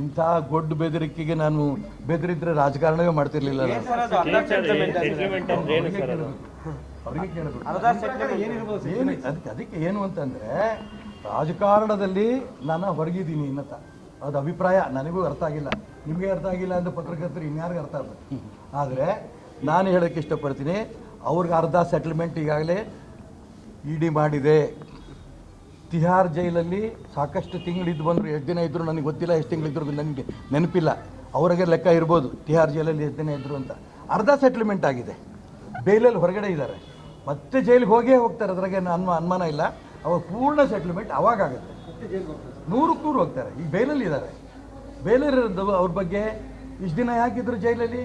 ಇಂಥ ಗೊಡ್ಡ ಬೆದರಿಕೆಗೆ ನಾನು ಬೆದರಿದ್ರೆ ರಾಜಕಾರಣವೇ ಮಾಡ್ತಿರ್ಲಿಲ್ಲ ಅದಕ್ಕೆ ಅದಕ್ಕೆ ಏನು ಅಂತಂದ್ರೆ ರಾಜಕಾರಣದಲ್ಲಿ ನಾನು ಹೊರಗಿದ್ದೀನಿ ಇನ್ನತ ಅದು ಅಭಿಪ್ರಾಯ ನನಗೂ ಅರ್ಥ ಆಗಿಲ್ಲ. ನಿಮಗೆ ಅರ್ಥ ಆಗಿಲ್ಲ ಅಂತ ಪತ್ರಕರ್ತರು ಇನ್ಯಾರಿಗೂ ಅರ್ಥ ಆಗ್ತದೆ ಆದರೆ ನಾನು ಹೇಳೋಕ್ಕೆ ಇಷ್ಟಪಡ್ತೀನಿ ಅವ್ರಿಗೆ ಅರ್ಧ ಸೆಟಲ್ಮೆಂಟ್ ಈಗಾಗಲೇ ಇಡಿ ಮಾಡಿದೆ. ತಿಹಾರ್ ಜೈಲಲ್ಲಿ ಸಾಕಷ್ಟು ತಿಂಗಳಿದ್ದು ಬಂದರು, ಎಷ್ಟು ದಿನ ಇದ್ದರು ನನಗೆ ಗೊತ್ತಿಲ್ಲ, ಎಷ್ಟು ತಿಂಗಳಿದ್ರು ನನಗೆ ನೆನಪಿಲ್ಲ. ಅವರಿಗೆ ಲೆಕ್ಕ ಇರ್ಬೋದು, ತಿಹಾರ್ ಜೈಲಲ್ಲಿ ಎಷ್ಟು ದಿನ ಇದ್ದರು ಅಂತ. ಅರ್ಧ ಸೆಟ್ಲ್ಮೆಂಟ್ ಆಗಿದೆ. ಬೇಲಲ್ಲಿ ಹೊರಗಡೆ ಇದ್ದಾರೆ. ಮತ್ತೆ ಜೈಲಿಗೆ ಹೋಗೇ ಹೋಗ್ತಾರೆ, ಅದ್ರಾಗೆ ಅನ್ಮ, ಅನುಮಾನ ಇಲ್ಲ. ಅವ್ರ ಪೂರ್ಣ ಸೆಟ್ಲ್ಮೆಂಟ್ ಅವಾಗ ಆಗುತ್ತೆ. ನೂರಕ್ಕೆ ನೂರು ಹೋಗ್ತಾರೆ. ಈಗ ಬೇಲಲ್ಲಿ ಇದ್ದಾರೆ. ಬೇಲಲ್ಲಿರೋದು ಅವ್ರ ಬಗ್ಗೆ ಇಷ್ಟು ದಿನ ಯಾಕಿದ್ರು ಜೈಲಲ್ಲಿ?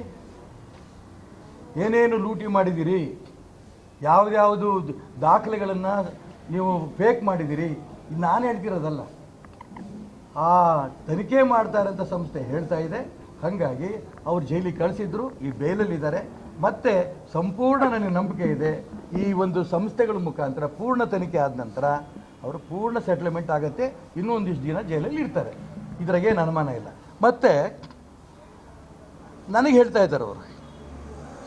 ಏನೇನು ಲೂಟಿ ಮಾಡಿದ್ದೀರಿ? ಯಾವುದ್ಯಾವುದು ದಾಖಲೆಗಳನ್ನು ನೀವು ಫೇಕ್ ಮಾಡಿದ್ದೀರಿ ನಾನು ಹೇಳ್ತಿರೋದಲ್ಲ. ಆ ತನಿಖೆ ಮಾಡ್ತಾ ಇರೋಂಥ ಸಂಸ್ಥೆ ಹೇಳ್ತಾ ಇದೆ. ಹಾಗಾಗಿ ಅವ್ರು ಜೈಲಿಗೆ ಕಳಿಸಿದ್ರು, ಈ ಬೇಲಲ್ಲಿದ್ದಾರೆ. ಮತ್ತೆ ಸಂಪೂರ್ಣ ನನಗೆ ನಂಬಿಕೆ ಇದೆ, ಈ ಒಂದು ಸಂಸ್ಥೆಗಳ ಮುಖಾಂತರ ಪೂರ್ಣ ತನಿಖೆ ಆದ ನಂತರ ಅವರು ಪೂರ್ಣ ಸೆಟ್ಲ್ಮೆಂಟ್ ಆಗುತ್ತೆ, ಇನ್ನೊಂದಿಷ್ಟು ದಿನ ಜೈಲಲ್ಲಿ ಇರ್ತಾರೆ. ಇದ್ರಾಗೇನು ಅನುಮಾನ ಇಲ್ಲ. ಮತ್ತೆ ನನಗೆ ಹೇಳ್ತಾ ಇದ್ದಾರೆ ಅವರು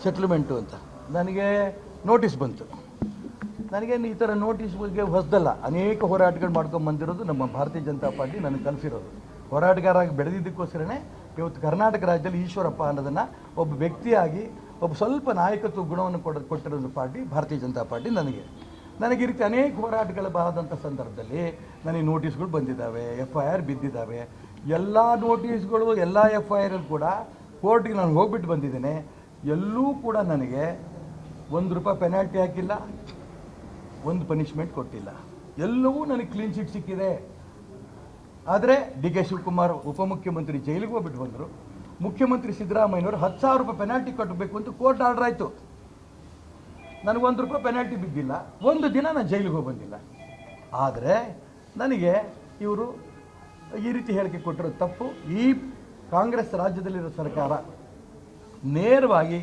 ಸೆಟ್ಲ್ಮೆಂಟು ಅಂತ. ನನಗೆ ನೋಟಿಸ್ ಬಂತು. ನನಗೇನು ಈ ಥರ ನೋಟಿಸ್ ಬಗ್ಗೆ ಹೊಸದಲ್ಲ. ಅನೇಕ ಹೋರಾಟಗಳು ಮಾಡ್ಕೊಂಡು ಬಂದಿರೋದು ನಮ್ಮ ಭಾರತೀಯ ಜನತಾ ಪಾರ್ಟಿ ನನಗೆ ಕಲಿಸಿರೋದು ಹೋರಾಟಗಾರಾಗಿ ಬೆಳೆದಿದ್ದಕ್ಕೋಸ್ಕರನೇ ಇವತ್ತು ಕರ್ನಾಟಕ ರಾಜ್ಯದಲ್ಲಿ ಈಶ್ವರಪ್ಪ ಅನ್ನೋದನ್ನು ಒಬ್ಬ ವ್ಯಕ್ತಿಯಾಗಿ, ಒಬ್ಬ ಸ್ವಲ್ಪ ನಾಯಕತ್ವ ಗುಣವನ್ನು ಕೊಡ, ಕೊಟ್ಟಿರೋದು ಪಾರ್ಟಿ ಭಾರತೀಯ ಜನತಾ ಪಾರ್ಟಿ ನನಗೆ. ನನಗೆ ಈ ರೀತಿ ಅನೇಕ ಹೋರಾಟಗಳು ಬಾರದಂಥ ಸಂದರ್ಭದಲ್ಲಿ ನನಗೆ ನೋಟಿಸ್ಗಳು ಬಂದಿದ್ದಾವೆ ಎಫ್ ಐ ಆರ್ ಬಿದ್ದಿದ್ದಾವೆ. ಎಲ್ಲ ನೋಟಿಸ್ಗಳು, ಎಲ್ಲ ಎಫ್ ಐ ಆರಲ್ಲಿ ಕೂಡ ಕೋರ್ಟಿಗೆ ನಾನು ಹೋಗ್ಬಿಟ್ಟು ಬಂದಿದ್ದೇನೆ. ಎಲ್ಲೂ ಕೂಡ ನನಗೆ ಒಂದು ರೂಪಾಯಿ ಪೆನಾಲ್ಟಿ ಹಾಕಿಲ್ಲ. ಒಂದು ಪನಿಷ್ಮೆಂಟ್ ಕೊಟ್ಟಿಲ್ಲ. ಎಲ್ಲವೂ ನನಗೆ ಕ್ಲೀನ್ ಚಿಟ್ ಸಿಕ್ಕಿದೆ. ಆದರೆ ಡಿ ಕೆ ಶಿವಕುಮಾರ್ ಉಪಮುಖ್ಯಮಂತ್ರಿ ಜೈಲಿಗೆ ಹೋಗ್ಬಿಟ್ಟು ಬಂದರು. ಮುಖ್ಯಮಂತ್ರಿ ಸಿದ್ದರಾಮಯ್ಯನವರು ಹತ್ತು ಸಾವಿರ ರೂಪಾಯಿ ಪೆನಾಲ್ಟಿ ಕಟ್ಟಬೇಕು ಅಂತ ಕೋರ್ಟ್ ಆರ್ಡರ್ ಆಯಿತು. ನನಗೆ ಒಂದು ರೂಪಾಯಿ ಪೆನಾಲ್ಟಿ ಬಿದ್ದಿಲ್ಲ. ಒಂದು ದಿನ ನಾನು ಜೈಲಿಗೆ ಹೋಗಿ ಬಂದಿಲ್ಲ ಆದರೆ ನನಗೆ ಇವರು ಈ ರೀತಿ ಹೇಳಿಕೆ ಕೊಟ್ಟರು ತಪ್ಪು. ಈ ಕಾಂಗ್ರೆಸ್ ರಾಜ್ಯದಲ್ಲಿರೋ ಸರ್ಕಾರ ನೇರವಾಗಿ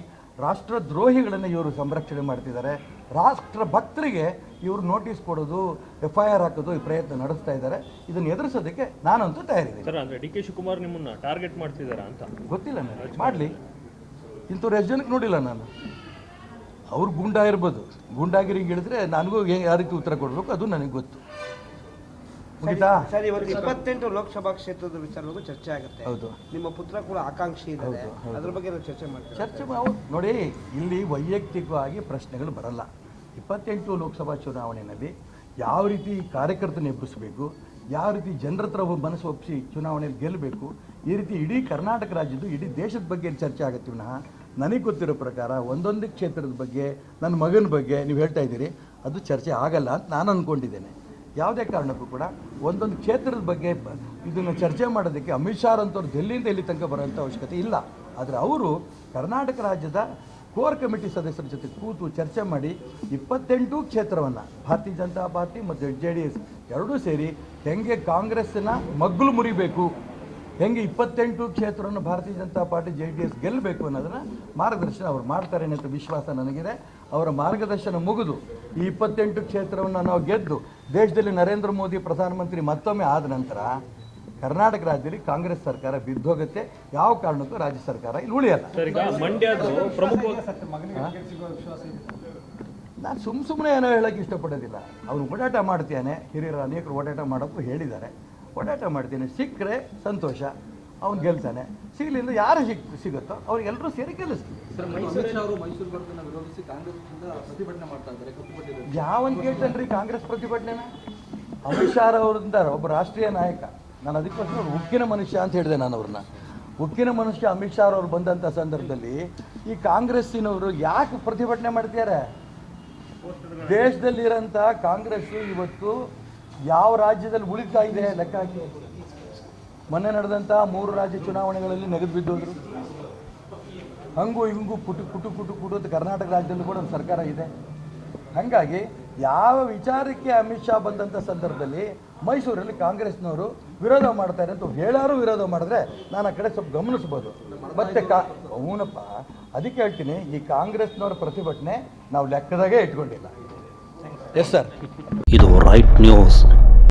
ರಾಷ್ಟ್ರದ್ರೋಹಿಗಳನ್ನು ಇವರು ಸಂರಕ್ಷಣೆ ಮಾಡ್ತಿದ್ದಾರೆ. ರಾಷ್ಟ್ರ ಭಕ್ತರಿಗೆ ಇವರು ನೋಟಿಸ್ ಕೊಡೋದು ಎಫ್ ಐ ಆರ್ ಹಾಕೋದು ಈ ಪ್ರಯತ್ನ ನಡೆಸ್ತಾ ಇದ್ದಾರೆ. ಇದನ್ನು ಎದುರಿಸೋದಕ್ಕೆ ನಾನಂತೂ ತಯಾರಿದ್ದೀನಿ. ಸರ್ ಅಂದ್ರೆ ಡಿ ಕೆ ಶಿವಕುಮಾರ್ ನಿಮ್ಮನ್ನ ಟಾರ್ಗೆಟ್ ಮಾಡ್ತಿದ್ದಾರೆ ಅಂತ? ಗೊತ್ತಿಲ್ಲ ನನಗೆ ಮಾಡಲಿ. ಇಂಥವ್ರು ಎಷ್ಟು ಜನಕ್ಕೆ ನೋಡಿಲ್ಲ ನಾನು. ಅವ್ರು ಗುಂಡಾಗಿರ್ಬೋದು. ಇರ್ಬೋದು ಗೂಂಡಾಗಿರಿಗೆ ಹೇಳಿದ್ರೆ ನನಗೂ ಯಾವ ರೀತಿ ಉತ್ತರ ಕೊಡಬೇಕು ಅದು ನನಗೆ ಗೊತ್ತು. ಮುಗಿತಾ? ಸರ್ ಇವತ್ತು ಇಪ್ಪತ್ತೆಂಟು ಲೋಕಸಭಾ ಕ್ಷೇತ್ರದ ವಿಚಾರವಾಗಿ ಚರ್ಚೆ ಆಗುತ್ತೆ. ಹೌದು. ನಿಮ್ಮ ಪುತ್ರ ಕೂಡ ಆಕಾಂಕ್ಷಿ ಇದೆ. ಅದ್ರ ಬಗ್ಗೆ ನಾವು ಚರ್ಚೆ ಮಾಡ್ತೀವಿ ಚರ್ಚೆ ನೋಡಿ ಇಲ್ಲಿ ವೈಯಕ್ತಿಕವಾಗಿ ಪ್ರಶ್ನೆಗಳು ಬರಲ್ಲ. ಇಪ್ಪತ್ತೆಂಟು ಲೋಕಸಭಾ ಚುನಾವಣೆಯಲ್ಲಿ ಯಾವ ರೀತಿ ಕಾರ್ಯಕರ್ತನ ಎಬ್ಬಿಸಬೇಕು ಯಾವ ರೀತಿ ಜನರ ಹತ್ರ ಮನಸ್ಸು ಒಪ್ಪಿಸಿ ಚುನಾವಣೆಯಲ್ಲಿ ಗೆಲ್ಲಬೇಕು ಈ ರೀತಿ ಇಡೀ ಕರ್ನಾಟಕ ರಾಜ್ಯದ್ದು ಇಡೀ ದೇಶದ ಬಗ್ಗೆ ಚರ್ಚೆ ಆಗುತ್ತೆ ವಿನಃ. ನನಗೆ ಗೊತ್ತಿರೋ ಪ್ರಕಾರ ಒಂದೊಂದು ಕ್ಷೇತ್ರದ ಬಗ್ಗೆ ನನ್ನ ಮಗನ ಬಗ್ಗೆ ನೀವು ಹೇಳ್ತಾ ಇದ್ದೀರಿ ಅದು ಚರ್ಚೆ ಆಗಲ್ಲ ಅಂತ ನಾನು ಅಂದ್ಕೊಂಡಿದ್ದೇನೆ ಯಾವುದೇ ಕಾರಣಕ್ಕೂ ಕೂಡ ಒಂದೊಂದು ಕ್ಷೇತ್ರದ ಬಗ್ಗೆ ಇದನ್ನು ಚರ್ಚೆ ಮಾಡೋದಕ್ಕೆ ಅಮಿತ್ ಶಾ ಅಂತವ್ರು ಡೆಲ್ಲಿಯಿಂದ ಇಲ್ಲಿ ತನಕ ಬರೋಂಥ ಅವಶ್ಯಕತೆ ಇಲ್ಲ. ಆದರೆ ಅವರು ಕರ್ನಾಟಕ ರಾಜ್ಯದ ಕೋರ್ ಕಮಿಟಿ ಸದಸ್ಯರ ಜೊತೆ ಕೂತು ಚರ್ಚೆ ಮಾಡಿ ಇಪ್ಪತ್ತೆಂಟು ಕ್ಷೇತ್ರವನ್ನು, ಭಾರತೀಯ ಜನತಾ ಪಾರ್ಟಿ ಮತ್ತು ಜೆ ಡಿ ಎಸ್ ಎರಡೂ ಸೇರಿ ಹೆಂಗೆ ಕಾಂಗ್ರೆಸ್ಸಿನ ಮಗ್ಗಲು ಮುರಿಬೇಕು ಹೆಂಗೆ ಇಪ್ಪತ್ತೆಂಟು ಕ್ಷೇತ್ರವನ್ನು Bharatiya Janata party J D S ಗೆಲ್ಲಬೇಕು ಅನ್ನೋದನ್ನು ಮಾರ್ಗದರ್ಶನ ಅವ್ರು ಮಾಡ್ತಾರೆ ಅನ್ನೋ ವಿಶ್ವಾಸ ನನಗಿದೆ. ಅವರ ಮಾರ್ಗದರ್ಶನ ಮುಗಿದು ಈ ಇಪ್ಪತ್ತೆಂಟು ಕ್ಷೇತ್ರವನ್ನು ನಾವು ಗೆದ್ದು ದೇಶದಲ್ಲಿ ನರೇಂದ್ರ ಮೋದಿ ಪ್ರಧಾನಮಂತ್ರಿ ಮತ್ತೊಮ್ಮೆ ಆದ ನಂತರ ಕರ್ನಾಟಕ ರಾಜ್ಯದಲ್ಲಿ ಕಾಂಗ್ರೆಸ್ ಸರ್ಕಾರ ಬಿದ್ದೋಗುತ್ತೆ. ಯಾವ ಕಾರಣಕ್ಕೂ ರಾಜ್ಯ ಸರ್ಕಾರ ಇಲ್ಲಿ ಉಳಿಯಲ್ಲ. ನಾನು ಸುಮ್ಮ ಸುಮ್ಮನೆ ಏನೋ ಹೇಳೋಕ್ಕೆ ಇಷ್ಟಪಡೋದಿಲ್ಲ. ಅವನು ಓಡಾಟ ಮಾಡ್ತೇನೆ ಹಿರಿಯರು ಅನೇಕರು ಓಡಾಟ ಮಾಡೋಕ್ಕೂ ಹೇಳಿದ್ದಾರೆ. ಓಡಾಟ ಮಾಡ್ತೀನಿ ಸಿಕ್ಕರೆ ಸಂತೋಷ. ಅವ್ನು ಗೆಲ್ತಾನೆ. ಸಿಗಲಿಲ್ಲ ಯಾರು ಸಿಕ್ ಸಿಗುತ್ತೋ ಅವ್ರಿಗೆಲ್ಲರೂ ಸೇರಿ ಗೆಲ್ಲಿಸ್ತೀವಿ ಪ್ರತಿಭಟನೆ ಯಾವನ್ ಕೇಳ್ತಾನೆ ರೀ ಕಾಂಗ್ರೆಸ್ ಪ್ರತಿಭಟನೆನ? ಅಮಿತ್ ಶಾ ಅವ್ರಿಂದ ಒಬ್ಬ ರಾಷ್ಟ್ರೀಯ ನಾಯಕ. ನಾನು ಅದಕ್ಕೋಸ್ಕರ ಉಕ್ಕಿನ ಮನುಷ್ಯ ಅಂತ ಹೇಳಿದೆ ನಾನು ಅವ್ರನ್ನ ಉಕ್ಕಿನ ಮನುಷ್ಯ ಅಮಿತ್ ಶಾ ಅವರು ಬಂದಂಥ ಸಂದರ್ಭದಲ್ಲಿ ಈ ಕಾಂಗ್ರೆಸ್ಸಿನವರು ಯಾಕೆ ಪ್ರತಿಭಟನೆ ಮಾಡ್ತಿದ್ದಾರೆ ದೇಶದಲ್ಲಿರೋಂಥ ಕಾಂಗ್ರೆಸ್ ಇವತ್ತು ಯಾವ ರಾಜ್ಯದಲ್ಲಿ ಉಳಿತಾ ಇದೆ ಲೆಕ್ಕ ಹಾಕಿ ಮೊನ್ನೆ ನಡೆದಂಥ ಮೂರು ರಾಜ್ಯ ಚುನಾವಣೆಗಳಲ್ಲಿ ನೆಗೆದು ಬಿದ್ದೋದ್ರು. ಹಂಗು ಹಿಂಗು ಪುಟು ಪುಟು ಪುಟು ಪುಟು ಅಂತ ಕರ್ನಾಟಕ ರಾಜ್ಯದಲ್ಲೂ ಕೂಡ ಒಂದು ಸರ್ಕಾರ ಇದೆ. ಹಾಗಾಗಿ ಯಾವ ವಿಚಾರಕ್ಕೆ ಅಮಿತ್ ಶಾ ಬಂದಂಥ ಸಂದರ್ಭದಲ್ಲಿ ಮೈಸೂರಲ್ಲಿ ಕಾಂಗ್ರೆಸ್ನವರು ವಿರೋಧ ಮಾಡ್ತಾರೆ ಅಂತ ಹೇಳಾರು ವಿರೋಧ ಮಾಡಿದ್ರೆ ನಾನು ಆ ಕಡೆ ಸ್ವಲ್ಪ ಗಮನಿಸ್ಬೋದು. ಮತ್ತೆ ಕಾ ಅವನಪ್ಪ ಅದಕ್ಕೆ ಹೇಳ್ತೀನಿ, ಈ ಕಾಂಗ್ರೆಸ್ನವ್ರ ಪ್ರತಿಭಟನೆ ನಾವು ಲೆಕ್ಕದಾಗೆ ಇಟ್ಕೊಂಡಿಲ್ಲ. ಎಸ್ ಸರ್ ಇದು ರೈಟ್ ನ್ಯೂಸ್